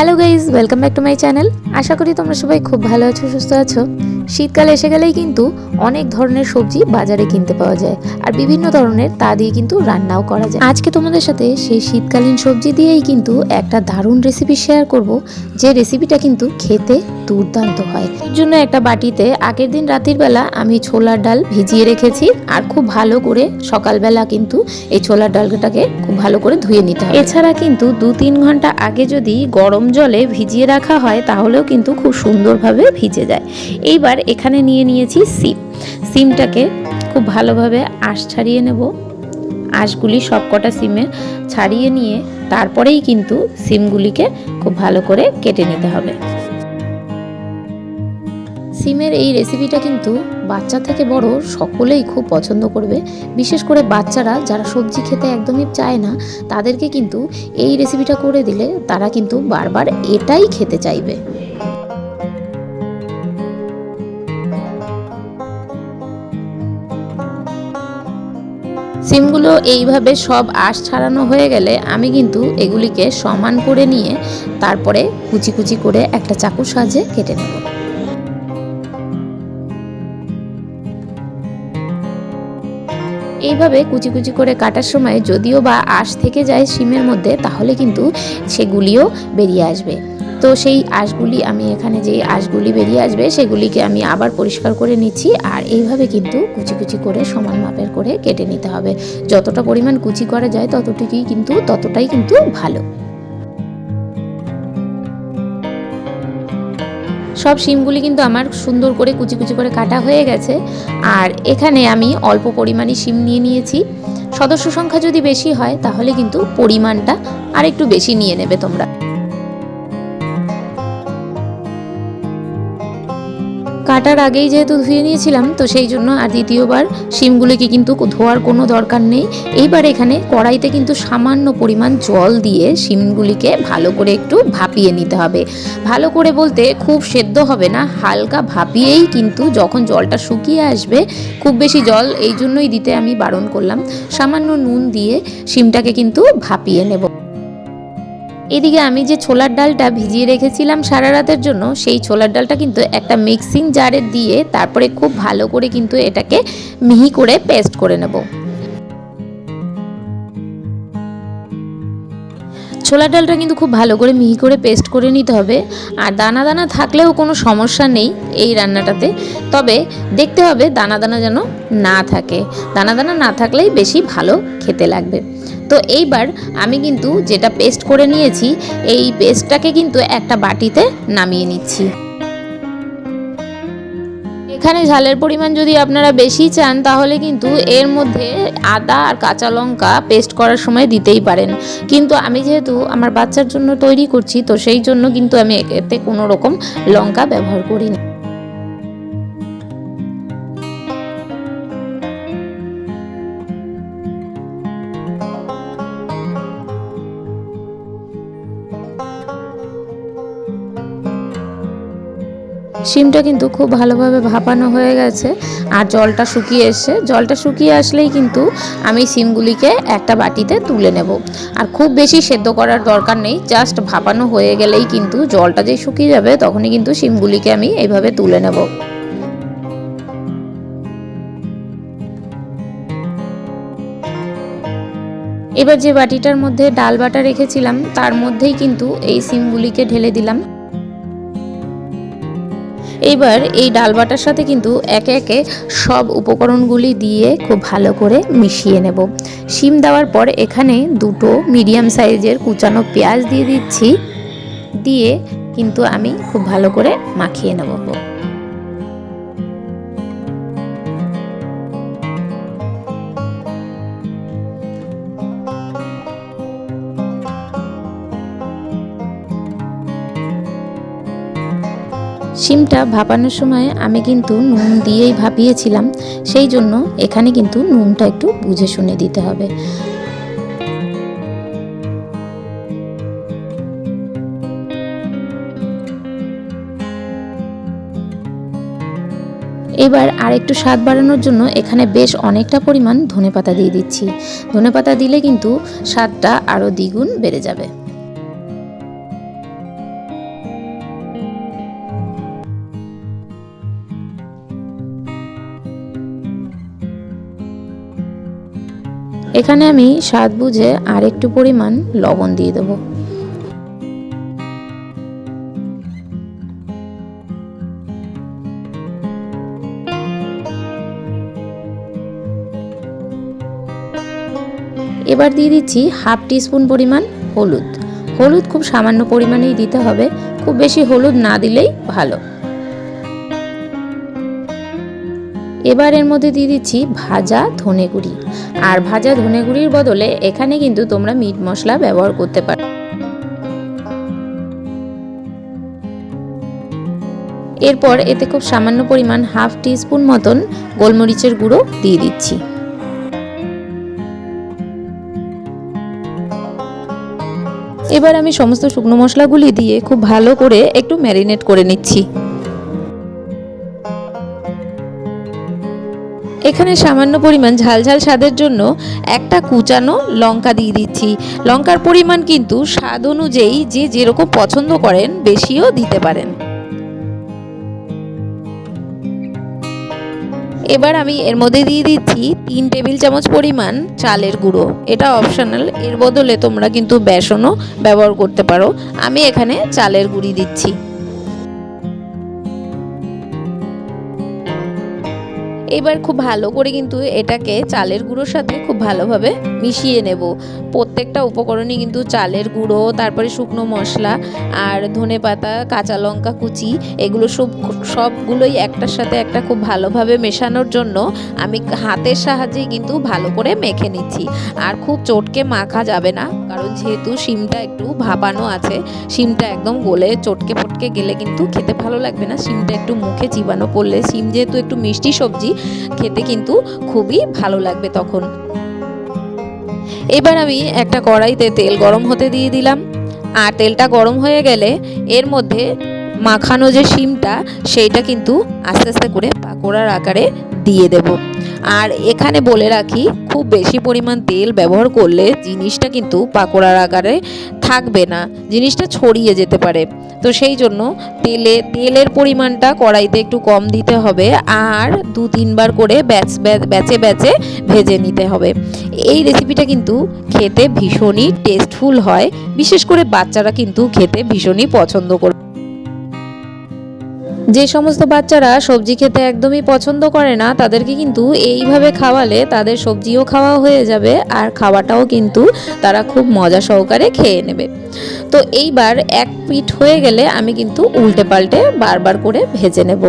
Hello guys welcome back to my channel. আশা করি তোমরা সবাই খুব ভালো আছো, সুস্থ আছো। শীতকাল এসে গেলেই কিন্তু অনেক ধরনের সবজি বাজারে কিনতে পাওয়া যায়। আর বিভিন্ন ধরনের তা দিয়ে কিন্তু রান্নাও করা যায়। আজকে তোমাদের সাথে সেই শীতকালীন সবজি দিয়েই কিন্তু একটা দারুণ রেসিপি শেয়ার করব, যে রেসিপিটা কিন্তু খেতে দুর্দান্ত হয়। এর জন্য একটা বাটিতে আগের দিন রাতের বেলা আমি ছোলার ডাল ভিজিয়ে রেখেছি, আর খুব ভালো করে সকালবেলা কিন্তু এই ছোলার ডালটাকে খুব ভালো করে ধুয়ে নিতে হবে। এছাড়া কিন্তু দু তিন ঘণ্টা আগে যদি গরম জলে ভিজিয়ে রাখা হয়, তাহলেও কিন্তু খুব সুন্দরভাবে ভিজে যায়। এইবার এখানে নিয়ে নিয়েছি সিম। সিমটাকে খুব ভালোভাবে আঁশ ছাড়িয়ে নেব। আঁশগুলি সব কটা সিমে ছাড়িয়ে নিয়ে তারপরেই কিন্তু সিমগুলিকে খুব ভালো করে কেটে নিতে হবে। সিমের এই রেসিপিটা কিন্তু বাচ্চা থেকে বড় সকলেই খুব পছন্দ করবে। বিশেষ করে বাচ্চারা যারা সবজি খেতে একদমই চায় না, তাদেরকে কিন্তু এই রেসিপিটা করে দিলে তারা কিন্তু বারবার এটাই খেতে চাইবে। সিমগুলো এইভাবে সব আঁশ ছাড়ানো হয়ে গেলে আমি কিন্তু এগুলিকে সমান করে নিয়ে তারপরে কুচি কুচি করে একটা চাকুর সাহায্যে কেটে নেব। এইভাবে কুচি কুচি করে কাটার সময় যদিও বা আঁশ থেকে যায় সিমের মধ্যে, তাহলে কিন্তু সেগুলিও বেরিয়ে আসবে। তো সেই আঁশগুলি আমি এখানে যেই আঁশগুলি বেরিয়ে আসবে, সেগুলিকে আমি আবার পরিষ্কার করে নিচ্ছি আর এইভাবে কিন্তু কুচি কুচি করে সমান মাপের করে কেটে নিতে হবে। যতটা পরিমাণ কুচি করা যায় ততটুকুই কিন্তু, ততটাই কিন্তু ভালো। সব শিমগুলি কিন্তু আমার সুন্দর করে কুচি কুচি করে কাটা হয়ে গেছে আর এখানে আমি অল্প পরিমাণে শিম নিয়ে নিয়েছি। সদস্য সংখ্যা যদি বেশি হয়, তাহলে কিন্তু পরিমাণটা আর একটু বেশি নিয়ে নেবে তোমরা। কাটার আগেই যেহেতু ধুয়ে নিয়েছিলাম, তো সেই জন্য আর দ্বিতীয়বার শিমগুলিকে কিন্তু ধোয়ার কোনো দরকার নেই। এইবার এখানে কড়াইতে কিন্তু সামান্য পরিমাণ জল দিয়ে শিমগুলিকে ভালো করে একটু ভাপিয়ে নিতে হবে। ভালো করে বলতে খুব সেদ্ধ হবে না, হালকা ভাপিয়েই কিন্তু যখন জলটা শুকিয়ে আসবে, খুব বেশি জল এই জন্যই দিতে আমি বারণ করলাম। সামান্য নুন দিয়ে শিমটাকে কিন্তু ভাপিয়ে নেব। এদিকে আমি যে ছোলার ডালটা ভিজিয়ে রেখেছিলাম সারা রাতের জন্য, সেই ছোলার ডালটা কিন্তু একটা মিক্সিং জারে দিয়ে তারপরে খুব ভালো করে কিন্তু এটাকে মিহি করে পেস্ট করে নেব। ছোলার ডালটা কিন্তু খুব ভালো করে মিহি করে পেস্ট করে নিতে হবে, আর দানা দানা থাকলেও কোনো সমস্যা নেই এই রান্নাটাতে, তবে দেখতে হবে দানা দানা যেন না থাকে। দানা দানা না থাকলেই বেশি ভালো খেতে লাগবে। তো এইবার আমি কিন্তু যেটা পেস্ট করে নিয়েছি, এই পেস্টটাকে কিন্তু একটা বাটিতে নামিয়ে নিচ্ছি। এখানে ঝালের পরিমাণ যদি আপনারা বেশি চান, তাহলে কিন্তু এর মধ্যে আদা আর কাঁচা লঙ্কা পেস্ট করার সময় দিতেই পারেন। কিন্তু আমি যেহেতু আমার বাচ্চার জন্য তৈরি করছি, তো সেই জন্য কিন্তু আমি এতে কোনো রকম লঙ্কা ব্যবহার করি করিনি। শিমটা কিন্তু খুব ভালোভাবে ভাপানো হয়ে গেছে আর জলটা শুকিয়ে এসছে। জলটা শুকিয়ে আসলেই কিন্তু আমি শিমগুলিকে একটা বাটিতে তুলে নেব। আর খুব বেশি সেদ্ধ করার দরকার নেই, জাস্ট ভাপানো হয়ে গেলেই কিন্তু জলটা যে শুকিয়ে যাবে তখনই কিন্তু শিমগুলিকে আমি এইভাবে তুলে নেব। এবার যে বাটিটার মধ্যে ডাল বাটা রেখেছিলাম, তার মধ্যেই কিন্তু এই সিমগুলিকে ঢেলে দিলাম। এইবার এই ডাল বাটার সাথে কিন্তু একে একে সব উপকরণগুলি দিয়ে খুব ভালো করে মিশিয়ে নেব। শিম দেওয়ার পর এখানে দুটো মিডিয়াম সাইজের কুচানো পেঁয়াজ দিয়ে দিচ্ছি। দিয়ে কিন্তু আমি খুব ভালো করে মাখিয়ে নেব। শিমটা ভাপানোর সময় আমি কিন্তু নুন দিয়েই ভাপিয়েছিলাম, সেই জন্য এখানে কিন্তু নুনটা একটু বুঝে শুনে দিতে হবে। এবার আর একটু স্বাদ বাড়ানোর জন্য এখানে বেশ অনেকটা পরিমাণ ধনেপাতা দিয়ে দিচ্ছি। ধনেপাতা দিলে কিন্তু স্বাদটা আরও দ্বিগুণ বেড়ে যাবে। এখানে আমি স্বাদ বুঝে আর একটু পরিমাণ লবণ দিয়ে দেবো। এবার দিয়ে দিচ্ছি হাফ টিস্পুন পরিমাণ হলুদ। হলুদ খুব সামান্য পরিমাণেই দিতে হবে, খুব বেশি হলুদ না দিলেই ভালো। এবার এর মধ্যে দিয়ে দিচ্ছি ভাজা ধনে গুঁড়ি আর ভাজা ধনে গুঁড়ির বদলে এখানে কিন্তু তোমরা মিট মশলা ব্যবহার করতে পারো এরপর এতে খুব সামান্য পরিমাণ হাফ টিস্পুন মতন গোলমরিচের গুঁড়ো দিয়ে দিচ্ছি। এবার আমি সমস্ত শুকনো মশলাগুলি দিয়ে খুব ভালো করে একটু ম্যারিনেট করে নিচ্ছি। এখানে সামান্য পরিমাণ ঝালঝাল স্বাদের জন্য একটা কুচানো লঙ্কা দিয়ে দিচ্ছি। লঙ্কার পরিমাণ কিন্তু স্বাদ অনুযায়ী যে যেরকম পছন্দ করেন বেশিও দিতে পারেন। এবার আমি এর মধ্যে দিয়ে দিচ্ছি তিন টেবিল চামচ পরিমাণ চালের গুঁড়ো। এটা অপশনাল এর বদলে তোমরা কিন্তু বেসনও ব্যবহার করতে পারো। আমি এখানে চালের গুঁড়ি দিচ্ছি। এবার খুব ভালো করে কিন্তু এটাকে চালের গুঁড়োর সাথে খুব ভালোভাবে মিশিয়ে নেব। প্রত্যেকটা উপকরণই কিন্তু চালের গুঁড়ো, তারপরে শুকনো মশলা আর ধনে পাতা, কাঁচা লঙ্কা কুচি, এগুলো সব সবগুলোই একটার সাথে একটা খুব ভালোভাবে মেশানোর জন্য আমি হাতের সাহায্যেই কিন্তু ভালো করে মেখে নিচ্ছি। আর খুব চটকে মাখা যাবে না, কারণ যেহেতু শিমটা একটু ভাপানো আছে, শিমটা একদম গলে চটকে ফটকে গেলে কিন্তু খেতে ভালো লাগবে না। শিমটা একটু মুখে চিবানো পড়লে, শিম যেহেতু একটু মিষ্টি সবজি খেতে কিন্তু খুবই ভালো লাগবে তখন। এবার আমি একটা কড়াইতে তেল গরম হতে দিয়ে দিলাম। আর তেলটা গরম হয়ে গেলে এর মধ্যে মাখানো যে শিমটা, সেইটা কিন্তু আস্তে আস্তে করে পাকোড়ার আকারে দিয়ে দেব। আর এখানে বলে রাখি, খুব বেশি পরিমাণ তেল ব্যবহার করলে জিনিসটা কিন্তু পাকোড়ার আকারে থাকবে না, জিনিসটা ছড়িয়ে যেতে পারে। তো সেই জন্য তেলে, তেলের পরিমাণটা কড়াইতে একটু কম দিতে হবে আর দু তিনবার করে ব্যাচ, ব্যাচে ব্যাচে ভেজে নিতে হবে। এই রেসিপিটা কিন্তু খেতে ভীষণই টেস্টফুল হয়, বিশেষ করে বাচ্চারা কিন্তু খেতে ভীষণই পছন্দ করবে যে সমস্ত বাচ্চারা সবজি খেতে একদমই পছন্দ করে না, তাদেরকে কিন্তু এইভাবে খাওয়ালে তাদের সবজিও খাওয়া হয়ে যাবে আর খাওয়াটাও কিন্তু তারা খুব মজা সহকারে খেয়ে নেবে। তো এইবার এক পিঠ হয়ে গেলে আমি কিন্তু উল্টে পাল্টে বারবার করে ভেজে নেব,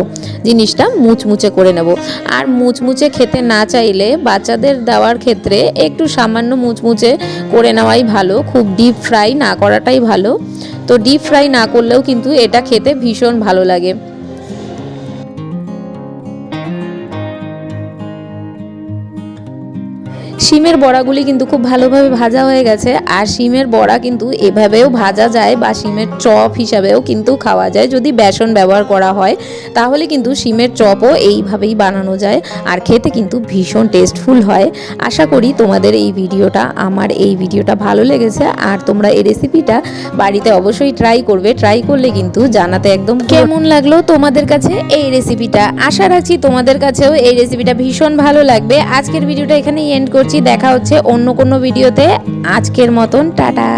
জিনিসটা মুচমুচে করে নেব। আর মুচমুচে খেতে না চাইলে বাচ্চাদের দেওয়ার ক্ষেত্রে একটু সামান্য মুচমুচে করে নেওয়াই ভালো, খুব ডিপ ফ্রাই না করাটাই ভালো। তো ডিপ ফ্রাই না করলেও কিন্তু এটা খেতে ভীষণ ভালো লাগে। শিমের বড়াগুলি কিন্তু খুব ভালোভাবে ভাজা হয়ে গেছে। আর শিমের বড়া কিন্তু এভাবেও ভাজা যায় বা শিমের চপ হিসাবেও কিন্তু খাওয়া যায়। যদি বেসন ব্যবহার করা হয়, তাহলে কিন্তু শিমের চপও এইভাবেই বানানো যায়। আর খেতে কিন্তু ভীষণ টেস্টফুল হয়। আশা করি তোমাদের এই ভিডিওটা, আমার এই ভিডিওটা ভালো লেগেছে। আর তোমরা এই রেসিপিটা বাড়িতে অবশ্যই ট্রাই করবে। ট্রাই করলে কিন্তু জানাতে একদম কেমন লাগল তোমাদের কাছে এই রেসিপিটা? আশা রাখছি তোমাদের কাছেও এই রেসিপিটা ভীষণ ভালো লাগবে। আজকের ভিডিওটা এখানেই এন্ড করছি। দেখা হচ্ছে অন্য কোনো ভিডিওতে। আজকের মতন টাটা।